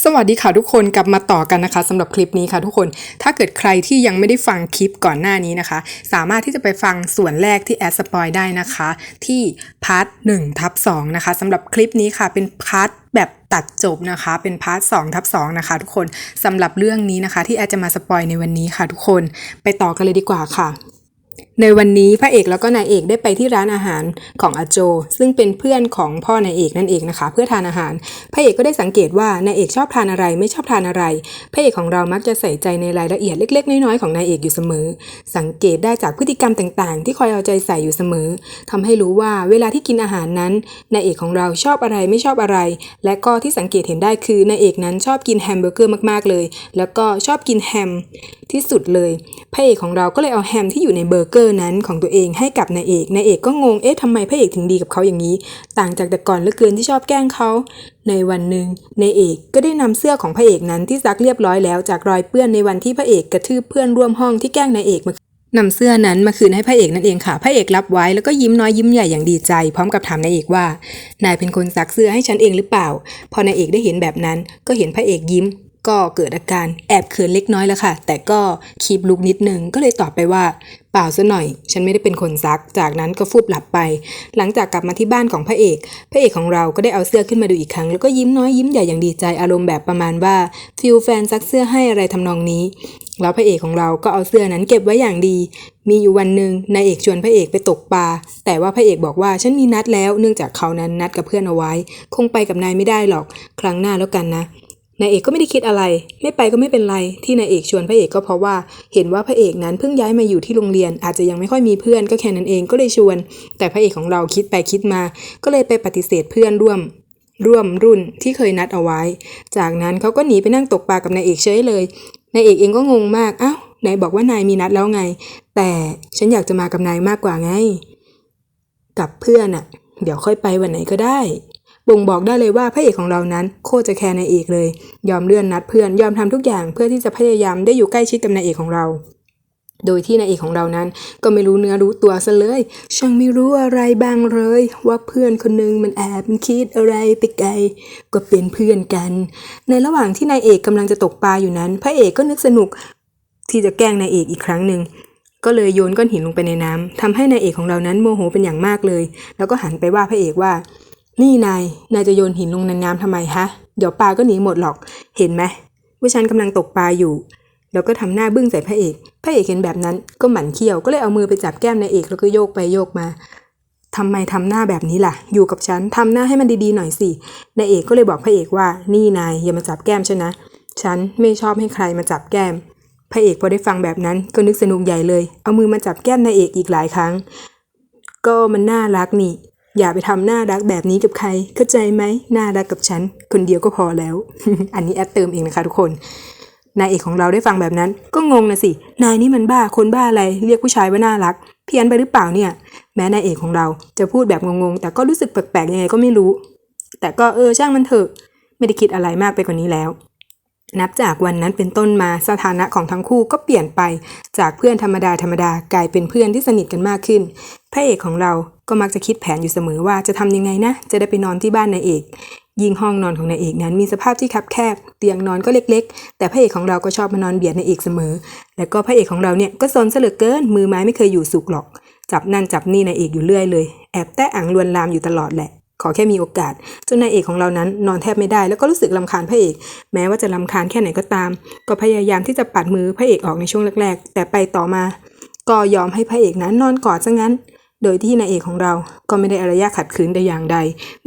สวัสดีค่ะทุกคนกลับมาต่อกันนะคะสำหรับคลิปนี้ค่ะทุกคนถ้าเกิดใครที่ยังไม่ได้ฟังคลิปก่อนหน้านี้นะคะ สามารถที่จะไปฟังส่วนแรกที่แอดสปอยได้นะคะ ที่พาร์ท1ทับ2นะคะสำหรับคลิปนี้ค่ะเป็นพาร์ทแบบตัดจบนะคะ เป็นพาร์ท2ทับ2นะคะ ทุกคนสำหรับเรื่องนี้นะคะ ที่แอดจะมาสปอยในวันนี้ค่ะ ทุกคนไปต่อกันเลยดีกว่าค่ะในวันนี้พระเอกแล้วก็นายเอกได้ไปที่ร้านอาหารของอาโจ ซึ่งเป็นเพื่อนของพ่อนายเอกนั่นเองนะคะ เพื่อทานอาหาร พระเอกก็ได้สังเกตว่านายเอกชอบทานอะไรไม่ชอบทานอะไร พระเอกของเรามักจะใส่ใจในรายละเอียดเล็ก ๆ น้อยๆของนายเอกอยู่เสมอ สังเกตได้จากพฤติกรรมต่างๆ ที่คอยเอาใจใส่อยู่เสมอทำให้รู้ว่าเวลาที่กินอาหารนั้นนายเอกของเราชอบอะไรไม่ชอบอะไร และก็ที่สังเกตเห็นได้คือนายเอกนั้นชอบกินแฮมเบอร์เกอร์มากๆเลย แล้วก็ชอบกินแฮมที่สุดเลย พระเอกของเราก็เลยเอาแฮมที่อยู่ในเบอร์เกอร์นั้นของตัวเองให้กับนายเอก นายเอกก็งง เอ๊ะทำไมพระเอกถึงดีกับเขาอย่างนี้ ต่างจากแต่ก่อนเหลือเกินที่ชอบแกล้งเขา ในวันหนึ่งนายเอกก็ได้นำเสื้อของพระเอกนั้นที่ซักเรียบร้อยแล้วจากรอยเปื้อนในวันที่พระเอกกระทืบเพื่อนร่วมห้องที่แกล้งนายเอกมานำเสื้อนั้นมาคืนให้พระเอกนั่นเองค่ะ พระเอกรับไว้แล้วก็ยิ้มน้อยยิ้มใหญ่อย่างดีใจ พร้อมกับถามนายเอกว่า นายเป็นคนซักเสื้อให้ฉันเองหรือเปล่า พอนายเอกได้เห็นแบบนั้นก็เห็นพระเอกยิ้ม ก็เกิดอาการแอบเขินเล็กน้อยแล้วค่ะ แต่ก็คีบลุกนิดนึงก็เลยตอบไปว่าเปล่าซะหน่อย ฉันไม่ได้เป็นคนซัก จากนั้นก็ฟูบหลับไป หลังจากกลับมาที่บ้านของพระเอก พระเอกของเราก็ได้เอาเสื้อขึ้นมาดูอีกครั้ง แล้วก็ยิ้มน้อยยิ้มใหญ่อย่างดีใจอารมณ์แบบประมาณว่าฟิลแฟนซักเสื้อให้อะไรทำนองนี้แล้วพระเอกของเราก็เอาเสื้อนั้นเก็บไว้อย่างดี มีอยู่วันหนึ่งนายเอกชวนพระเอกไปตกปลา แต่ว่าพระเอกบอกว่าฉันมีนัดแล้ว เนื่องจากเขานั้นนัดกับเพื่อนเอาไว้ คงไปกับนายไม่ได้หรอก ครั้งหน้าแล้วกันนะ นายเอกก็ไม่ได้คิดอะไร ไม่ไปก็ไม่เป็นไร ที่นายเอกชวนพระเอกก็เพราะว่า เห็นว่าพระเอกนั้นเพิ่งย้ายมาอยู่ที่โรงเรียน อาจจะยังไม่ค่อยมีเพื่อนก็แค่นั้นเองก็เลยชวน แต่พระเอกของเราคิดไปคิดมา ก็เลยไปปฏิเสธเพื่อนร่วม ร่วมรุ่นที่เคยนัดเอาไว้ จากนั้นเขาก็หนีไปนั่งตกปลากับนายเอกเฉยเลยนายเอกเองก็งงมากอ้าวไหนบอกว่านายมีนัดแล้วไง แต่ฉันอยากจะมากับนายมากกว่าไง กับเพื่อนอะเดี๋ยวค่อยไปวันไหนก็ได้ บ่งบอกได้เลยว่าพระเอกของเรานั้นโคตรจะแคร์นายเอกเลย ยอมเลื่อนนัดเพื่อนยอมทำทุกอย่างเพื่อที่จะพยายามได้อยู่ใกล้ชิดกับนายเอกของเรา โดยที่นายเอกของเรานั้น ก็ไม่รู้เนื้อรู้ตัวซะเลย ช่างไม่รู้อะไรบ้างเลย ว่าเพื่อนคนหนึงมันแอบมันคิดอะไรไปไกลก็เป็นเพื่อนกัน ในระหว่างที่นายเอกกำลังจะตกปลาอยู่นั้น พระเอกก็นึกสนุกที่จะแกล้งนายเอกอีกครั้งหนึ่งก็เลยโยนก้อนหินลงไปในน้ำทำให้นายเอกของเรานั้นโมโหเป็นอย่างมากเลย แล้วก็หันไปว่าพระเอกว่า นี่นาย นายจะโยนหินลงในน้ำทำไมฮะ เดี๋ยวปลาก็หนีหมดหรอก เห็นไหมว่าฉันกำลังตกปลาอยู่ แล้วก็ทำหน้าบึ้งใส่พระเอก พระเอกเห็นแบบนั้นก็หมั่นเคี้ยว ก็เลยเอามือไปจับแก้มนายเอกแล้วก็โยกไปโยกมาทำไมทำหน้าแบบนี้ล่ะ อยู่กับฉันทำหน้าให้มันดีๆหน่อยสิ นายเอกก็เลยบอกพระเอกว่า นี่นายอย่ามาจับแก้มฉันนะ ฉันไม่ชอบให้ใครมาจับแก้ม พระเอกพอได้ฟังแบบนั้นก็นึกสนุกใหญ่เลย เอามือมาจับแก้มนายเอกอีกหลายครั้ง ก็มันน่ารักนี่ อย่าไปทำหน่ารักแบบนี้กับใคร เข้าใจไหมน่ารักกับฉัน คนเดียวก็พอแล้ว อันนี้แอดเติมเองนะคะทุกคนนายเอกของเราได้ฟังแบบนั้น ก็งงนะสิ นายนี่มันบ้าคนบ้าอะไร เรียกผู้ชายว่าน่ารัก เพี้ยนไปหรือเปล่าเนี่ย แม้นายเอกของเราจะพูดแบบงงๆ แต่ก็รู้สึกแปลกๆยังไงก็ไม่รู้ แต่ก็เออช่างมันเถอะ ไม่ได้คิดอะไรมากไปกว่านี้แล้ว นับจากวันนั้นเป็นต้นมาสถานะของทั้งคู่ก็เปลี่ยนไป จากเพื่อนธรรมดาธรรมดากลายเป็นเพื่อนที่สนิทกันมากขึ้น พระเอกของเราก็มักจะคิดแผนอยู่เสมอว่าจะทำยังไงนะ จะได้ไปนอนที่บ้านนายเอกยิ่งห้องนอนของนายเอกนั้นมีสภาพที่คับแคบ เตียงนอนก็เล็กๆ แต่พระเอกของเราก็ชอบมานอนเบียดนายเอกเสมอ แล้วก็พระเอกของเราเนี่ยก็ซนเหลือเกิน มือไม้ไม่เคยอยู่สุขหรอก จับนั่นจับนี่นายเอกอยู่เรื่อยเลย แอบแตะอังลวนลามอยู่ตลอดแหละ ขอแค่มีโอกาส จนนายเอกของเรานั้นนอนแทบไม่ได้ แล้วก็รู้สึกลำคาญพระเอก แม้ว่าจะลำคาญแค่ไหนก็ตาม ก็พยายามที่จะปัดมือพระเอกออกในช่วงแรก ๆ แต่ไปต่อมา ก็ยอมให้พระเอกนั้นนอนกอดซะงั้น โดยที่นายเอกของเราก็ไม่ได้อารยะขัดขืนแต่อย่างใด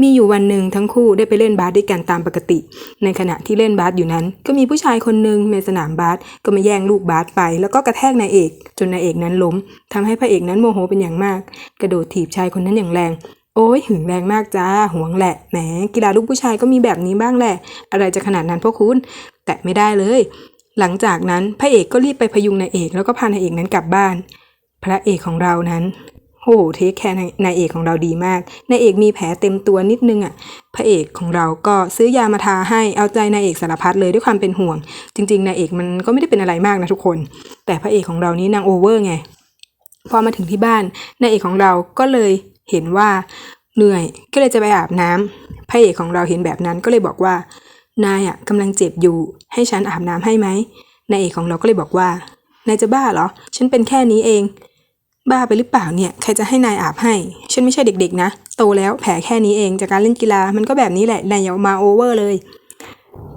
มีอยู่วันหนึ่งทั้งคู่ได้ไปเล่นบาสด้วยกันตามปกติ ในขณะที่เล่นบาสอยู่นั้น ก็มีผู้ชายคนหนึ่งในสนามบาสก็มาแย่งลูกบาสไป แล้วก็กระแทกนายเอก จนนายเอกนั้นล้มทำให้พระเอกนั้นโมโหเป็นอย่างมาก กระโดดถีบชายคนนั้นอย่างแรงโอ้ยหึงแรงมากจ้าห่วงแหละแหมกีฬาลูกผู้ชายก็มีแบบนี้บ้างแหละ อะไรจะขนาดนั้นพวกคุณ แต่ไม่ได้เลย หลังจากนั้นพระเอกก็รีบไปพยุงนายเอกแล้วก็พานายเอกนั้นกลับบ้าน พระเอกของเรานั้น โอ้โหเทคแคร์นายเอกของเราดีมากนายเอกมีแผลเต็มตัวนิดนึงอะพระเอกของเราก็ซื้อยามาทาให้เอาใจนายเอกสารพัดเลยด้วยความเป็นห่วง จริงๆนายเอกมันก็ไม่ได้เป็นอะไรมากนะทุกคน แต่พระเอกของเรานี่นางโอเวอร์ไงพอมาถึงที่บ้านนายเอกของเราก็เลยเห็นว่าเหนื่อยก็เลยจะไปอาบน้ำพระเอกของเราเห็นแบบนั้นก็เลยบอกว่านายอะกำลังเจ็บอยู่ให้ฉันอาบน้ำให้ไหมนายเอกของเราก็เลยบอกว่านายจะบ้าเหรอ ฉันเป็นแค่นี้เอง บ้าไปหรือเปล่าเนี่ย ใครจะให้นายอาบให้ ฉันไม่ใช่เด็กๆ นะ โตแล้วแผลแค่นี้เองจากการเล่นกีฬา มันก็แบบนี้แหละ นายอย่ามาโอเวอร์เลย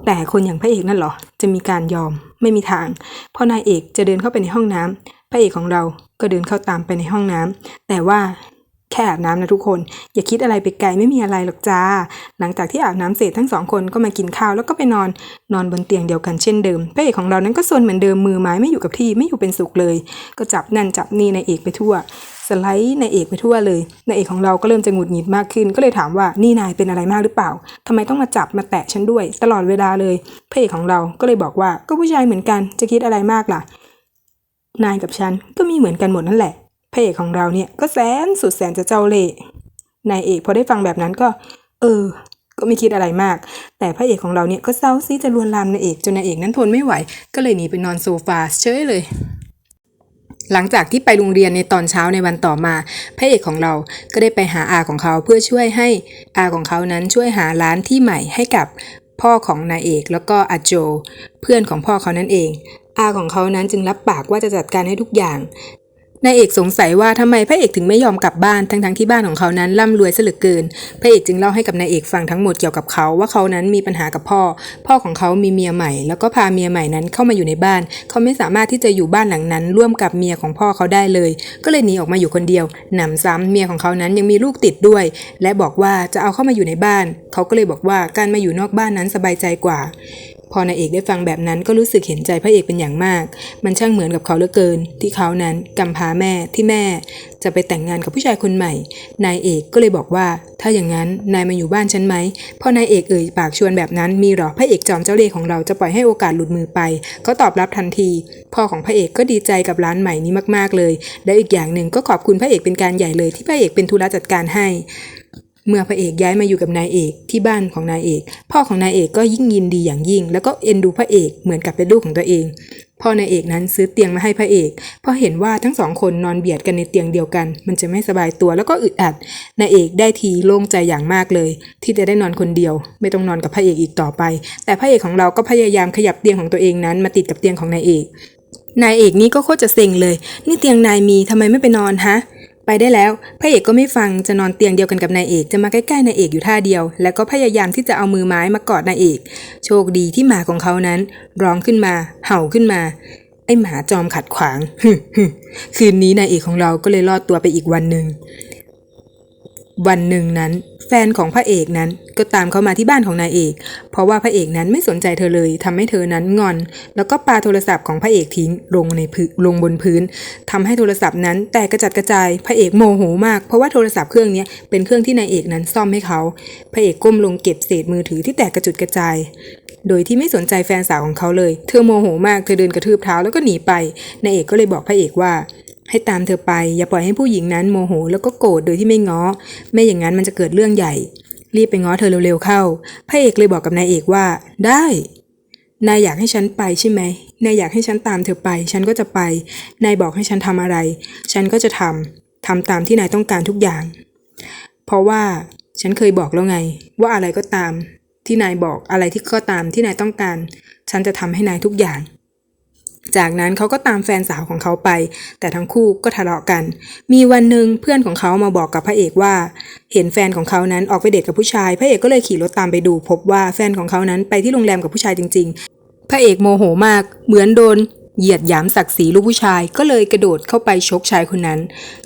แต่คนอย่างพระเอกนั่นหรอ จะมีการยอม ไม่มีทาง เพราะนายเอกจะเดินเข้าไปในห้องน้ำพระเอกของเราก็เดินเข้าตามไปในห้องน้ำแต่ว่า แค่อาบน้ำนะทุกคน อย่าคิดอะไรไปไกลไม่มีอะไรหรอกจ้า หลังจากที่อาบน้ำเสร็จทั้งสองคนก็มากินข้าวแล้วก็ไปนอนนอนบนเตียงเดียวกันเช่นเดิมพระเอกของเรานั้นก็ซนเหมือนเดิมมือไม้ไม่อยู่กับที่ไม่อยู่เป็นสุขเลย ก็จับนั่นจับนี่นายเอกไปทั่วสไลด์นายเอกไปทั่วเลยนายเอกของเราก็เริ่มจะหงุดหงิดมากขึ้น ก็เลยถามว่านี่นายเป็นอะไรมากหรือเปล่าทำไมต้องมาจับมาแตะฉันด้วย ตลอดเวลาเลยพระเอกของเราก็เลยบอกว่าก็ผู้ชายเหมือนกันจะคิดอะไรมากล่ะนายกับฉันก็มีเหมือนกันหมดนั่นแหละ พระเอกของเราเนี่ยก็แสนสุดแสนจะเจ้าเล่ห์นายเอกพอได้ฟังแบบนั้นก็ เออ ก็ไม่คิดอะไรมาก แต่พระเอกของเราเนี่ยก็เศร้าซีจะลวนลามนายเอกจนนายเอกนั้นทนไม่ไหว ก็เลยหนีไปนอนโซฟาเฉยเลยหลังจากที่ไปโรงเรียนในตอนเช้าในวันต่อมา พระเอกของเราก็ได้ไปหาอาของเขาเพื่อช่วยให้อาของเขานั้นช่วยหาร้านที่ใหม่ให้กับพ่อของนายเอกแล้วก็อาโจ เพื่อนของพ่อเขานั่นเอง อาของเขานั้นจึงรับปากว่าจะจัดการให้ทุกอย่าง นายเอกสงสัยว่าทำไมพระเอกถึงไม่ยอมกลับบ้านทั้งๆที่บ้านของเขานั้นร่ำรวยซะเหลือเกิน พระเอกจึงเล่าให้กับนายเอกฟังทั้งหมดเกี่ยวกับเขาว่าเขานั้นมีปัญหากับพ่อ พ่อของเขามีเมียใหม่ แล้วก็พาเมียใหม่นั้นเข้ามาอยู่ในบ้าน เขาไม่สามารถที่จะอยู่บ้านหลังนั้น ร่วมกับเมียของพ่อเขาได้เลย ก็เลยหนีออกมาอยู่คนเดียวหนำซ้ำเมียของเขานั้นยังมีลูกติดด้วย และบอกว่าจะเอาเข้ามาอยู่ในบ้าน เขาก็เลยบอกว่าการมาอยู่นอกบ้านนั้นสบายใจกว่า พอนายเอกได้ฟังแบบนั้นก็รู้สึกเห็นใจพระเอกเป็นอย่างมาก มันช่างเหมือนกับเขาเหลือเกิน ที่เขานั้นกำพาแม่ที่แม่ จะไปแต่งงานกับผู้ชายคนใหม่ นายเอกก็เลยบอกว่า ถ้าอย่างนั้นนายมาอยู่บ้านฉันไหม พอนายเอกเอ่ยปากชวนแบบนั้นมีหรอพระเอกจอมเจ้าเล่ห์ของเราจะปล่อยให้โอกาสหลุดมือไป เขาตอบรับทันที พ่อของพระเอกก็ดีใจกับร้านใหม่นี้มากๆเลย และอีกอย่างหนึ่งก็ขอบคุณพระเอกเป็นการใหญ่เลยที่พระเอกเป็นธุระจัดการให้ เมื่อพระเอกย้ายมาอยู่กับนายเอกที่บ้านของนายเอก พ่อของนายเอกก็ยิ่งยินดีอย่างยิ่ง แล้วก็เอ็นดูพระเอกเหมือนกับเป็นลูกของตัวเอง พ่อนายเอกนั้นซื้อเตียงมาให้พระเอกเพราะเห็นว่าทั้งสองคนนอนเบียดกันในเตียงเดียวกัน มันจะไม่สบายตัวแล้วก็อึดอัดนายเอกได้ทีโล่งใจอย่างมากเลย ที่จะได้นอนคนเดียว ไม่ต้องนอนกับพระเอกอีกต่อไป แต่พระเอกของเราก็พยายามขยับเตียงของตัวเองนั้นมาติดกับเตียงของนายเอกนายเอกนี่ก็โคตรจะเซ็งเลย นี่เตียงนายมีทำไมไม่ไปนอนฮะ ไปได้แล้ว พระเอกก็ไม่ฟังจะนอนเตียงเดียวกันกับนายเอกจะมาใกล้ๆนายเอกอยู่ท่าเดียว แล้วก็พยายามที่จะเอามือไม้มากอดนายเอก โชคดีที่หมาของเขานั้น ร้องขึ้นมา เห่าขึ้นมาไอหมาจอมขัดขวาง คืนนี้นายเอกของเราก็เลยรอดตัวไปอีกวันหนึ่ง วันหนึ่งนั้น แฟนของพระเอกนั้นก็ตามเข้ามาที่บ้านของนายเอก เพราะว่าพระเอกนั้นไม่สนใจเธอเลยทำให้เธอนั้นงอน แล้วก็ปาโทรศัพท์ของพระเอกทิ้งลงในพื้นลงบนพื้นทำให้โทรศัพท์นั้นแตกกระจัดกระจาย พระเอกโมโหมาก เพราะว่าโทรศัพท์เครื่องนี้เป็นเครื่องที่นายเอกนั้นซ่อมให้เขา พระเอกก้มลงเก็บเศษมือถือที่แตกกระจุดกระจายโดยที่ไม่สนใจแฟนสาวของเขาเลย เธอโมโหมาก เธอเดินกระทืบเท้าแล้วก็หนีไป นายเอกก็เลยบอกพระเอกว่า ให้ตามเธอไป อย่าปล่อยให้ผู้หญิงนั้นโมโห แล้วก็โกรธโดยที่ไม่ง้อ ไม่อย่างนั้นมันจะเกิดเรื่องใหญ่ รีบไปง้อเธอเร็วๆเข้า พระเอกเลยบอกกับนายเอกว่า ได้ นายอยากให้ฉันไปใช่ไหม นายอยากให้ฉันตามเธอไป ฉันก็จะไป นายบอกให้ฉันทำอะไร ฉันก็จะทำทำตามที่นายต้องการทุกอย่าง เพราะว่าฉันเคยบอกแล้วไง ว่าอะไรก็ตาม ที่นายบอกอะไรที่ก็ตามที่นายต้องการ ฉันจะทำให้นายทุกอย่าง จากนั้นเขาก็ตามแฟนสาวของเขาไป แต่ทั้งคู่ก็ทะเลาะกัน มีวันหนึ่งเพื่อนของเขามาบอกกับพระเอกว่า เห็นแฟนของเขานั้นออกไปเดทกับผู้ชาย พระเอกก็เลยขี่รถตามไปดู พบว่าแฟนของเขานั้นไปที่โรงแรมกับผู้ชายจริง ๆ พระเอกโมโหมาก เหมือนโดน เหยียดหยามศักดิ์ศรีลูกผู้ชายก็เลยกระโดดเข้าไปชกชายคนนั้น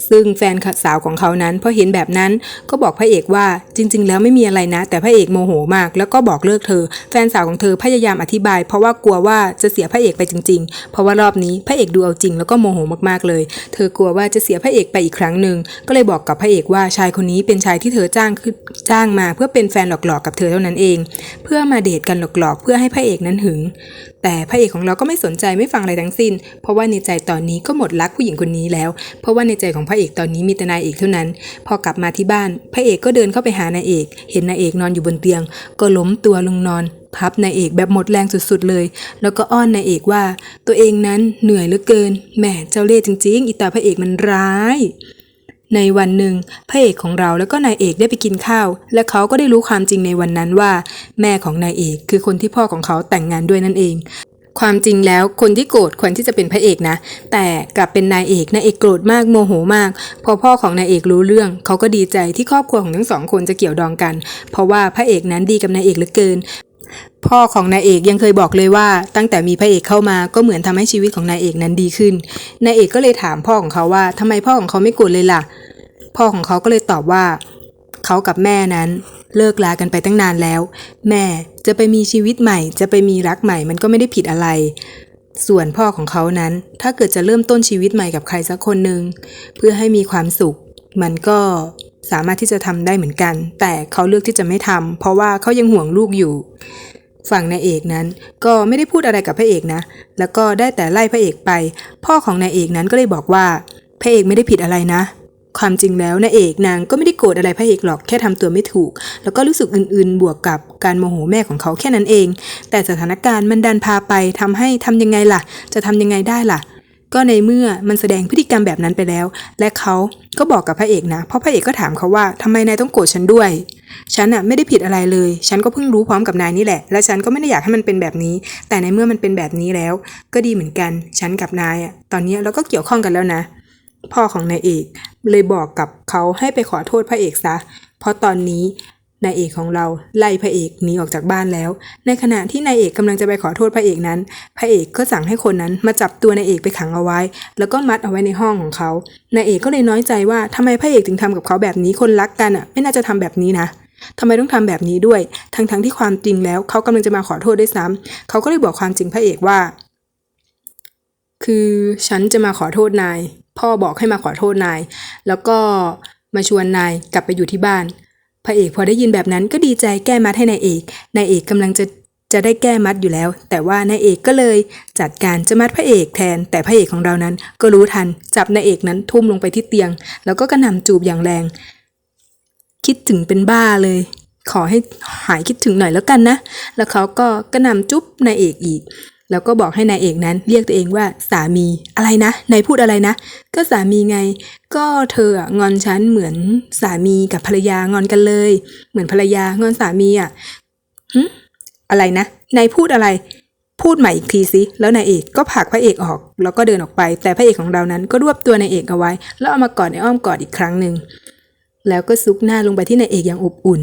ซึ่งแฟนสาวของเขานั้นพอเห็นแบบนั้นก็บอกพระเอกว่าจริง ๆ แล้วไม่มีอะไรนะ แต่พระเอกโมโหมาก แล้วก็บอกเลิกเธอ แฟนสาวของเธอพยายามอธิบาย เพราะว่ากลัวว่าจะเสียพระเอกไปจริง ๆ เพราะว่ารอบนี้พระเอกดูเอาจริงแล้วก็โมโหมากๆเลย เธอกลัวว่าจะเสียพระเอกไปอีกครั้งหนึ่งก็เลยบอกกับพระเอกว่าชายคนนี้เป็นชายที่เธอจ้างขึ้นจ้างมา เพื่อเป็นแฟนหลอกๆกับเธอเท่านั้นเอง เพื่อมาเดทกันหลอกๆ เพื่อให้พระเอกนั้นหึง แต่พระเอกของเราก็ไม่สนใจไม่ฟังอะไรทั้งสิ้น เพราะว่าในใจตอนนี้ก็หมดรักผู้หญิงคนนี้แล้ว เพราะว่าในใจของพระเอกตอนนี้มีแต่นายเอกเท่านั้น พอกลับมาที่บ้าน พระเอกก็เดินเข้าไปหานายเอก เห็นนายเอกนอนอยู่บนเตียง ก็ล้มตัวลงนอนพับนายเอกแบบหมดแรงสุดๆเลย แล้วก็อ้อนนายเอกว่า ตัวเองนั้นเหนื่อยเหลือเกินแหมเจ้าเล่ห์จริงๆ อีตาพระเอกมันร้าย ในวันหนึ่งพระเอกของเราแล้วก็นายเอกได้ไปกินข้าว และเขาก็ได้รู้ความจริงในวันนั้นว่า แม่ของนายเอกคือคนที่พ่อของเขาแต่งงานด้วยนั่นเอง ความจริงแล้วคนที่โกรธควรที่จะเป็นพระเอกนะ แต่กลับเป็นนายเอกนายเอกโกรธมากโมโหมาก พอพ่อของนายเอกรู้เรื่อง เขาก็ดีใจที่ครอบครัวของทั้งสองคนจะเกี่ยวดองกัน เพราะว่าพระเอกนั้นดีกับนายเอกเหลือเกินพ่อของนายเอกยังเคยบอกเลยว่า ตั้งแต่มีพระเอกเข้ามาก็เหมือนทำให้ชีวิตของนายเอกนั้นดีขึ้นนายเอกก็เลยถามพ่อของเขาว่าทำไมพ่อของเขาไม่โกรธเลยล่ะ พ่อของเขาก็เลยตอบว่า เขากับแม่นั้นเลิกลากันไปตั้งนานแล้ว แม่จะไปมีชีวิตใหม่ จะไปมีรักใหม่มันก็ไม่ได้ผิดอะไร ส่วนพ่อของเขานั้น ถ้าเกิดจะเริ่มต้นชีวิตใหม่กับใครสักคนหนึ่งเพื่อให้มีความสุข มันก็สามารถที่จะทำได้เหมือนกัน แต่เขาเลือกที่จะไม่ทำเพราะว่าเขายังห่วงลูกอยู่ ฝั่งนายเอกนั้นก็ไม่ได้พูดอะไรกับพระเอกนะ แล้วก็ได้แต่ไล่พระเอกไป พ่อของนายเอกนั้นก็เลยบอกว่าพระเอกไม่ได้ผิดอะไรนะ ความจริงแล้วนายเอกนางก็ไม่ได้โกรธอะไรพระเอกหรอกแค่ทำตัวไม่ถูก แล้วก็รู้สึกอื่นๆ บวกกับการโมโหแม่ของเขาแค่นั้นเอง แต่สถานการณ์มันดันพาไปทำให้ทำยังไงล่ะ จะทำยังไงได้ล่ะ ก็ในเมื่อมันแสดงพฤติกรรมแบบนั้นไปแล้ว และเขาก็บอกกับพระเอกนะ เพราะพระเอกก็ถามเขาว่าทำไมนายต้องโกรธฉันด้วย ฉันอะไม่ได้ผิดอะไรเลย ฉันก็เพิ่งรู้พร้อมกับนายนี่แหละ และฉันก็ไม่ได้อยากให้มันเป็นแบบนี้ แต่ในเมื่อมันเป็นแบบนี้แล้ว ก็ดีเหมือนกัน ฉันกับนายอะตอนนี้เราก็เกี่ยวข้องกันแล้วนะ พ่อของนายเอกเลยบอกกับเขาให้ไปขอโทษพระเอกซะ เพราะตอนนี้นายเอกของเราไล่พระเอกหนีออกจากบ้านแล้ว ในขณะที่นายเอกกำลังจะไปขอโทษพระเอกนั้น พระเอกก็สั่งให้คนนั้นมาจับตัวนายเอกไปขังเอาไว้ แล้วก็มัดเอาไว้ในห้องของเขา นายเอกก็เลยน้อยใจว่าทำไมพระเอกถึงทำกับเขาแบบนี้คนรักกันอะ ไม่น่าจะทำแบบนี้นะทำไมต้องทำแบบนี้ด้วย ทั้งๆทที่ความจริงแล้ว เขากำลังจะมาขอโทษด้วยซ้ำเขาก็เลยบอกความจริงพระเอกว่า คือฉันจะมาขอโทษนาย พ่อบอกให้มาขอโทษนาย แล้วก็มาชวนนายกลับไปอยู่ที่บ้าน พระเอกพอได้ยินแบบนั้นก็ดีใจแก้มัดให้นายเอก นายเอกกำลังจะจะได้แก้มัดอยู่แล้ว แต่ว่านายเอกก็เลยจัดการจะมัดพระเอกแทน แต่พระเอกของเรานั้นก็รู้ทันจับนายเอกนั้นทุ่มลงไปที่เตียง แล้วก็กระหน่ำจูบอย่างแรง คิดถึงเป็นบ้าเลย ขอให้หายคิดถึงหน่อยแล้วกันนะ แล้วเขาก็กระหน่ำจุ๊บนายเอกอีก แล้วก็บอกให้นายเอกนั้นเรียกตัวเองว่าสามีอะไรนะนายพูดอะไรนะ ก็สามีไง ก็เธออะงอนฉันเหมือนสามีกับภรรยางอนกันเลย เหมือนภรรยางอนสามีอะหึอะไรนะนายพูดอะไร พูดใหม่อีกทีสิแล้วนายเอกก็ผลักพระเอกออก แล้วก็เดินออกไป แต่พระเอกของเรานั้นก็รวบตัวนายเอกเอาไว้ แล้วเอามากอดในอ้อมกอดอีกครั้งหนึ่งแล้วก็ซุกหน้าลงไปที่นายเอกอย่างอบอุ่น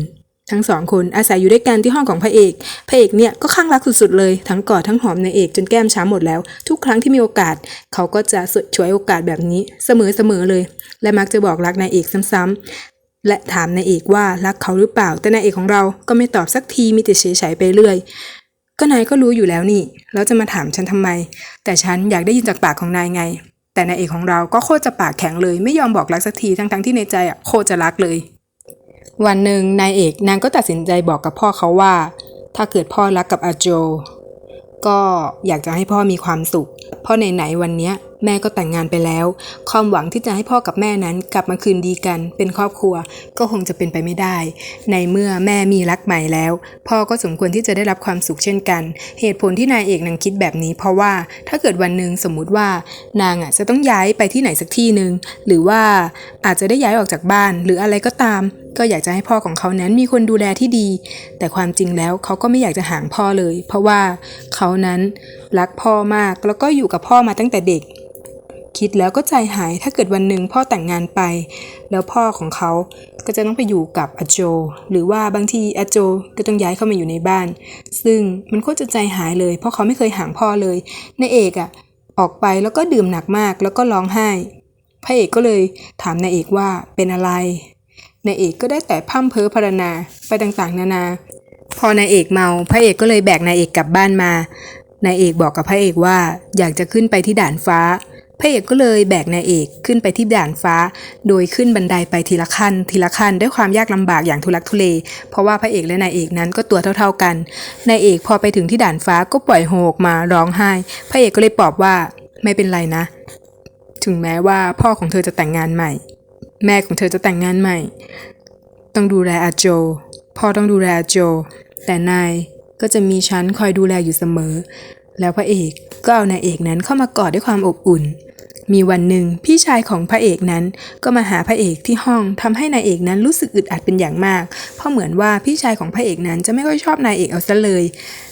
ทั้งสองคนอาศัยอยู่ด้วยกันที่ห้องของพระเอก พระเอกเนี่ยก็ข้างรักสุดๆเลย ทั้งกอดทั้งหอมนายเอกจนแก้มช้ำหมดแล้ว ทุกครั้งที่มีโอกาส เขาก็จะสดช่วยโอกาสแบบนี้เสมอๆเลย และมักจะบอกรักนายเอกซ้ำๆและถามนายเอกว่ารักเขาหรือเปล่า แต่นายเอกของเราก็ไม่ตอบสักทีมีแต่เฉยๆไปเรื่อย ก็นายก็รู้อยู่แล้วนี่แล้วจะมาถามฉันทำไม แต่ฉันอยากได้ยินจากปากของนายไง แต่นายเอกของเราก็โคตรจะปากแข็งเลย ไม่ยอมบอกรักสักทีทั้งๆที่ในใจอะโคตรจะรักเลย วันหนึ่งนายเอกนางก็ตัดสินใจบอกกับพ่อเขาว่า ถ้าเกิดพ่อรักกับอาโจ ก็อยากจะให้พ่อมีความสุข เพราะไหนๆวันนี้แม่ก็แต่งงานไปแล้ว ความหวังที่จะให้พ่อกับแม่นั้นกลับมาคืนดีกัน เป็นครอบครัวก็คงจะเป็นไปไม่ได้ ในเมื่อแม่มีรักใหม่แล้ว พ่อก็สมควรที่จะได้รับความสุขเช่นกัน เหตุผลที่นายเอกนางคิดแบบนี้ เพราะว่าถ้าเกิดวันหนึ่งสมมุติว่านางอะจะต้องย้ายไปที่ไหนสักที่หนึ่งหรือว่าอาจจะได้ย้ายออกจากบ้าน หรืออะไรก็ตาม ก็อยากจะให้พ่อของเขานั้นมีคนดูแลที่ดี แต่ความจริงแล้วเขาก็ไม่อยากจะห่างพ่อเลย เพราะว่าเขานั้นรักพ่อมากแล้วก็อยู่กับพ่อมาตั้งแต่เด็ก คิดแล้วก็ใจหายถ้าเกิดวันหนึ่งพ่อแต่งงานไป แล้วพ่อของเขาก็จะต้องไปอยู่กับอาโจ หรือว่าบางทีอาโจก็ต้องย้ายเข้ามาอยู่ในบ้าน ซึ่งมันโคตรจะใจหายเลย เพราะเขาไม่เคยห่างพ่อเลยนายเอกอะ่ะออกไปแล้วก็ดื่มหนักมากแล้วก็ร้องไห้พระเอกก็เลยถามนายเอกว่าเป็นอะไร นายเอกก็ได้แต่พร่ำเพ้อพรรณนาไปต่างๆ นานา พอนายเอกเมาพระเอกก็เลยแบกนายเอกกลับบ้านมานายเอกบอกกับพระเอกว่าอยากจะขึ้นไปที่ด่านฟ้า พระเอกก็เลยแบกนายเอกขึ้นไปที่ด่านฟ้า โดยขึ้นบันไดไปทีละขั้น ทีละขั้นด้วยความยากลำบากอย่างทุลักทุเล เพราะว่าพระเอกและนายเอกนั้นก็ตัวเท่า ๆกัน นายเอกพอไปถึงที่ด่านฟ้าก็ปล่อยโฮกมาร้องไห้ พระเอกก็เลยปลอบว่าไม่เป็นไรนะ ถึงแม้ว่าพ่อของเธอจะแต่งงานใหม่ แม่ของเธอจะแต่งงานใหม่ ต้องดูแลอาโจ พ่อต้องดูแลอาโจ แต่นายก็จะมีฉันคอยดูแลอยู่เสมอ แล้วพระเอกก็เอานายเอกนั้นเข้ามากอดด้วยความอบอุ่น มีวันหนึ่งพี่ชายของพระเอกนั้นก็มาหาพระเอกที่ห้องทำให้นายเอกนั้นรู้สึกอึดอัดเป็นอย่างมาก เพราะเหมือนว่าพี่ชายของพระเอกนั้นจะไม่ค่อยชอบนายเอกเอาซะเลย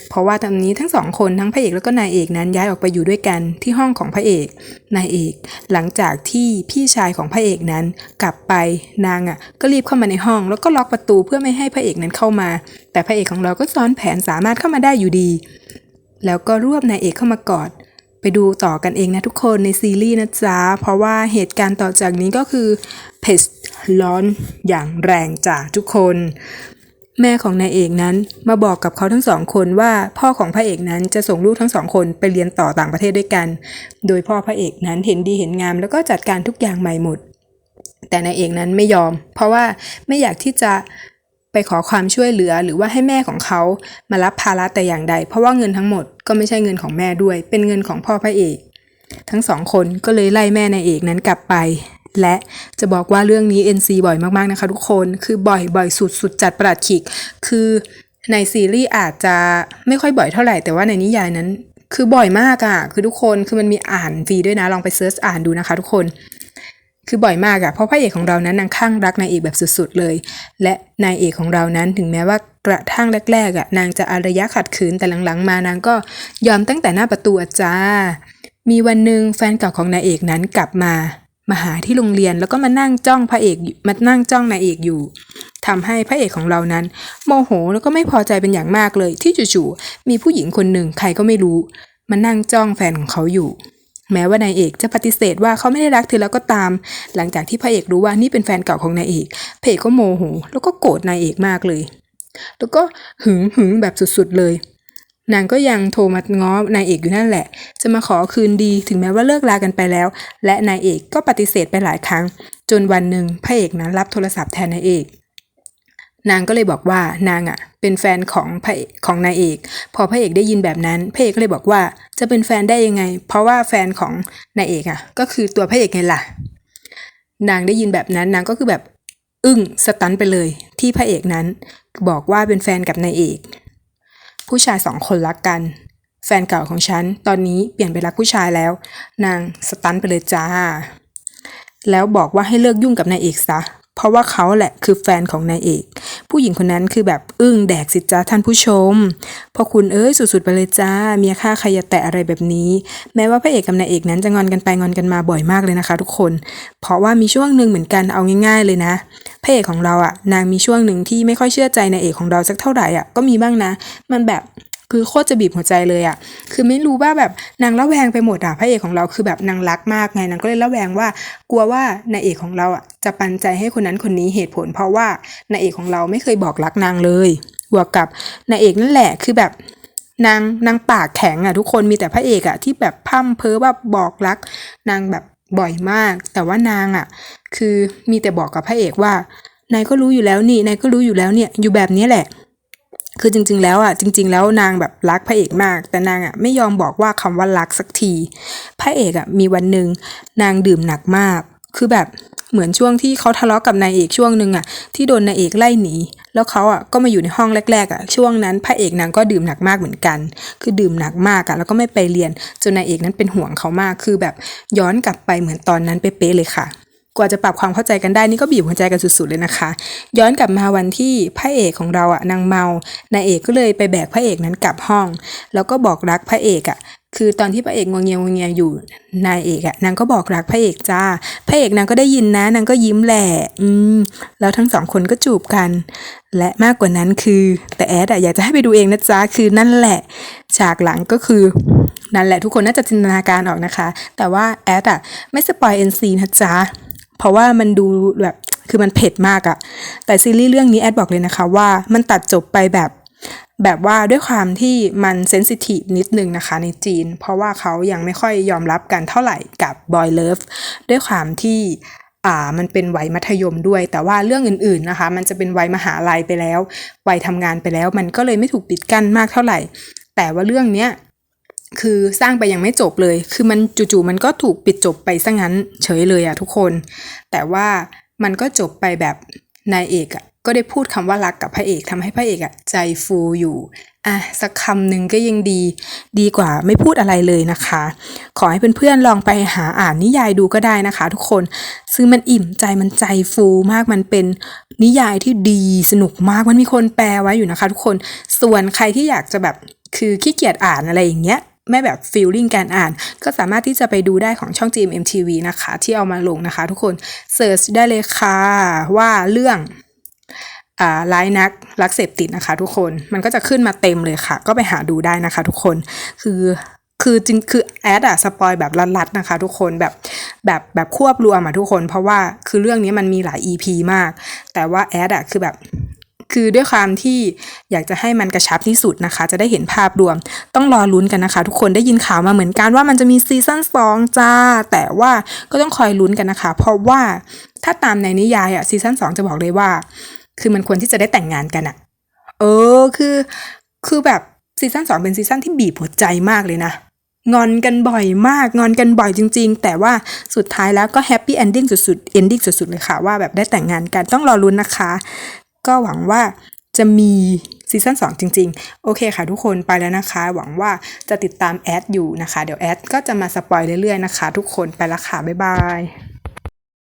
เพราะว่าตอนนี้ทั้งสองคนทั้งพระเอกแล้วก็นายเอกนั้นย้ายออกไปอยู่ด้วยกันที่ห้องของพระเอกนายเอก หลังจากที่พี่ชายของพระเอกนั้น กลับไปนางอะ ก็รีบเข้ามาในห้อง แล้วก็ล็อกประตูเพื่อไม่ให้พระเอกนั้นเข้ามา แต่พระเอกของเราก็ซ้อนแผนสามารถเข้ามาได้อยู่ดี แล้วก็รวบนายเอกเข้ามากอดไปดูต่อกันเองนะทุกคนในซีรีส์นะจ๊ะ เพราะว่าเหตุการณ์ต่อจากนี้ก็คือเพสร้อนอย่างแรงจ้ะทุกคน แม่ของนายเอกนั้นมาบอกกับเขาทั้งสองคนว่าพ่อของพระเอกนั้นจะส่งลูกทั้งสองคนไปเรียนต่อต่างประเทศด้วยกัน โดยพ่อพระเอกนั้นเห็นดีเห็นงาม แล้วก็จัดการทุกอย่างใหม่หมด แต่นายเอกนั้นไม่ยอม เพราะว่าไม่อยากที่จะไปขอความช่วยเหลือหรือว่าให้แม่ของเขามารับภาระแต่อย่างใด เพราะว่าเงินทั้งหมดก็ไม่ใช่เงินของแม่ด้วย เป็นเงินของพ่อพระเอก ทั้งสองคนก็เลยไล่แม่นายเอกนั้นกลับไป และจะบอกว่าเรื่องนี้ NC บ่อยมากๆนะคะทุกคน คือบ่อยบ่อยสุดสุดจัดประหลาดขีกคือในซีรีส์อาจจะไม่ค่อยบ่อยเท่าไหร่ แต่ว่าในนิยายนั้น คือบ่อยมากอะคือทุกคน คือมันมีอ่านฟรีด้วยนะ ลองไปเซิร์ชอ่านดูนะคะทุกคน คือบ่อยมากอะเพราะพระเอกของเรานั้นนางข้างรักนายเอกแบบสุดๆเลย และนายเอกของเรานั้นถึงแม้ว่ากระทั่งแรกๆอะนางจะอารยะขัดขืน แต่หลังๆ มานางก็ยอมตั้งแต่หน้าประตูอจ้ามีวันหนึ่งแฟนเก่าของนายเอกนั้นกลับมา มาหาที่โรงเรียนแล้วก็มานั่งจ้องพระเอกมานั่งจ้องนายเอกอยู่ทำให้พระเอกของเรานั้น โมโหแล้วก็ไม่พอใจเป็นอย่างมากเลย ที่จู่ๆมีผู้หญิงคนหนึ่งใครก็ไม่รู้มานั่งจ้องแฟนของเขาอยู่ แม้ว่านายเอกจะปฏิเสธว่าเขาไม่ได้รักเธอแล้วก็ตาม หลังจากที่พระเอกรู้ว่านี่เป็นแฟนเก่าของนายเอกพระเอกก็โมโหแล้วก็โกรธนายเอกมากเลย แล้วก็หึงหึงแบบสุดๆเลย นางก็ยังโทรมาง้อนายเอกอยู่นั่นแหละ จะมาขอคืนดีถึงแม้ว่าเลิกลากันไปแล้ว และนายเอกก็ปฏิเสธไปหลายครั้ง จนวันหนึ่งพระเอกนั้นรับโทรศัพท์แทนนายเอกนางก็เลยบอกว่านางอะ เป็นแฟนของพระเอกของนายเอก พอพระเอกได้ยินแบบนั้นพระเอกก็เลยบอกว่าจะเป็นแฟนได้ยังไง เพราะว่าแฟนของนายเอกอะ ก็คือตัวพระเอกไงล่ะ นางได้ยินแบบนั้นนางก็คือแบบอึ้งสตันไปเลย ที่พระเอกนั้น บอกว่าเป็นแฟนกับนายเอก ผู้ชายสองคนรักกัน แฟนเก่าของฉันตอนนี้เปลี่ยนไปรักผู้ชายแล้ว นางสตันไปเลยจ้า แล้วบอกว่าให้เลิกยุ่งกับนายเอกซะ เพราะว่าเขาแหละคือแฟนของนายเอก ผู้หญิงคนนั้นคือแบบอึ้งแดกสิจ้าท่านผู้ชม พอคุณเอ้ยสุดๆไปเลยจ้า เมียฆ่าใครอย่าแตะอะไรแบบนี้ แม้ว่าพระเอกกับนายเอกนั้นจะงอนกันไปงอนกันมาบ่อยมากเลยนะคะ ทุกคน เพราะว่ามีช่วงหนึ่งเหมือนกันเอาง่าย ๆ เลยนะพระเอกของเราอะนางมีช่วงหนึ่งที่ไม่ค่อยเชื่อใจนายเอกของเราสักเท่าไหร่อะก็มีบ้างนะ มันแบบ คือโคตรจะบีบหัวใจเลยอะคือไม่รู้ว่าแบบนางละแวงไปหมดอะพระเอกของเราคือแบบนางรักมากไงนางก็เลยละแวงว่า กลัวว่านายเอกของเราอะจะปันใจให้คนนั้นคนนี้เหตุผล เพราะว่านายเอกของเราไม่เคยบอกรักนางเลยบวกกับนายเอกนั่นแหละคือแบบนางนางปากแข็งอะทุกคนมีแต่พระเอกอะที่แบบพร่ำเพ้อว่าบอกรัก นางแบบบ่อยมาก แต่ว่านางอะ คือมีแต่บอกกับพระเอกว่านายก็รู้อยู่แล้วนี่นายก็รู้อยู่แล้วเนี่ยอยู่แบบนี้แหละ คือจริง ๆ แล้วอะจริง ๆ แล้วนางแบบรักพระเอกมาก แต่นางอะไม่ยอมบอกว่าคำว่ารักสักที พระเอกอะมีวันหนึ่งนางดื่มหนักมาก คือแบบเหมือนช่วงที่เขาทะเลาะกับนายเอกช่วงหนึ่งอะที่โดนนายเอกไล่หนีแล้วเขาอะก็มาอยู่ในห้องแรกๆอะช่วงนั้นพระเอกนางก็ดื่มหนักมากเหมือนกัน คือดื่มหนักมากอะแล้วก็ไม่ไปเรียนจนนายเอกนั้นเป็นห่วงเขามากคือแบบย้อนกลับไปเหมือนตอนนั้นเป๊ะเลยค่ะ กว่าจะปรับความเข้าใจกันได้นี่ก็บีบหัวใจกันสุดๆเลยนะคะ ย้อนกลับมาวันที่พระเอกของเราอะนางเมานายเอกก็เลยไปแบกพระเอกนั้นกลับห้อง แล้วก็บอกรักพระเอกอะคือตอนที่พระเอกงวงเงียงวงเงียอยู่นายเอกอะนางก็บอกรักพระเอกจ้า พระเอกนางก็ได้ยินนะนางก็ยิ้มแหละอืมแล้วทั้งสองคนก็จูบกัน และมากกว่านั้นคือ แต่แอดอะอยากจะให้ไปดูเองนะจ๊ะคือนั่นแหละ ฉากหลังก็คือนั่นแหละทุกคนน่าจะจินตนาการออกนะคะ แต่ว่าแอดอะไม่สปอยเอ็นซีนะจ๊ะ เพราะว่ามันดูแบบคือมันเผ็ดมากอะแต่ซีรีส์เรื่องนี้แอดบอกเลยนะคะว่ามันตัดจบไปแบบแบบว่าด้วยความที่มันเซนซิทีฟนิดนึงนะคะในจีน เพราะว่าเขายังไม่ค่อยยอมรับกันเท่าไหร่กับบอยเลิฟด้วยความที่อ่ามันเป็นวัยมัธยมด้วย แต่ว่าเรื่องอื่นๆนะคะ มันจะเป็นวัยมหาลัยไปแล้ว วัยทำงานไปแล้ว มันก็เลยไม่ถูกปิดกั้นมากเท่าไหร่ แต่ว่าเรื่องเนี้ย คือสร้างไปยังไม่จบเลย คือมันจู่ๆมันก็ถูกปิดจบไปซะงั้นเฉยเลยอะทุกคน แต่ว่ามันก็จบไปแบบนายเอกอะก็ได้พูดคำว่ารักกับพระเอกทำให้พระเอกอะใจฟูอยู่ อะสักคำหนึ่งก็ยังดี ดีกว่าไม่พูดอะไรเลยนะคะ ขอให้เพื่อนๆลองไปหาอ่านนิยายดูก็ได้นะคะ ทุกคน ซึ่งมันอิ่มใจมันใจฟูมากมันเป็นนิยายที่ดีสนุกมากมันมีคนแปลไว้อยู่นะคะ ทุกคน ส่วนใครที่อยากจะแบบ คือขี้เกียจอ่านอะไรอย่างเงี้ยไม่แบบฟีลลิ่งการอ่าน ก็สามารถที่จะไปดูได้ของช่อง GMMTV นะคะ ที่เอามาลงนะคะทุกคนเสิร์ชได้เลยค่ะว่าเรื่องอ่าร้ายนักรักเสพติดนะคะ ทุกคนมันก็จะขึ้นมาเต็มเลยค่ะ ก็ไปหาดูได้นะคะ ทุกคนคือคือจริงคือแอดอะสปอยแบบลัดๆนะคะ ทุกคนแบบแบบแบบควบรวมอะทุกคน เพราะว่าคือเรื่องนี้มันมีหลาย EP มาก แต่ว่าแอดอะคือแบบ คือด้วยความที่อยากจะให้มันกระชับที่สุดนะคะ จะได้เห็นภาพรวม ต้องรอลุ้นกันนะคะ ทุกคนได้ยินข่าวมาเหมือนกันว่ามันจะมีซีซั่น2จ้า แต่ว่าก็ต้องคอยลุ้นกันนะคะ เพราะว่าถ้าตามในนิยายอะซีซั่น2จะบอกเลยว่า คือมันควรที่จะได้แต่งงานกันอะเออคือ คือแบบซีซั่น2เป็นซีซั่นที่บีบหัวใจมากเลยนะงอนกันบ่อยมาก งอนกันบ่อยจริง ๆ แต่ว่าสุดท้ายแล้วก็แฮปปี้เอนดิ้งสุดๆเอนดิ้งสุดๆเลยค่ะ ว่าแบบได้แต่งงานกันต้องรอลุ้นนะคะ ก็หวังว่าจะมีซีซั่น2จริง ๆ โอเคค่ะทุกคนไปแล้วนะคะ หวังว่าจะติดตามแอดอยู่นะคะ เดี๋ยวแอดก็จะมาสปอยเรื่อยๆนะคะ ทุกคนไปละค่ะ บ๊ายบาย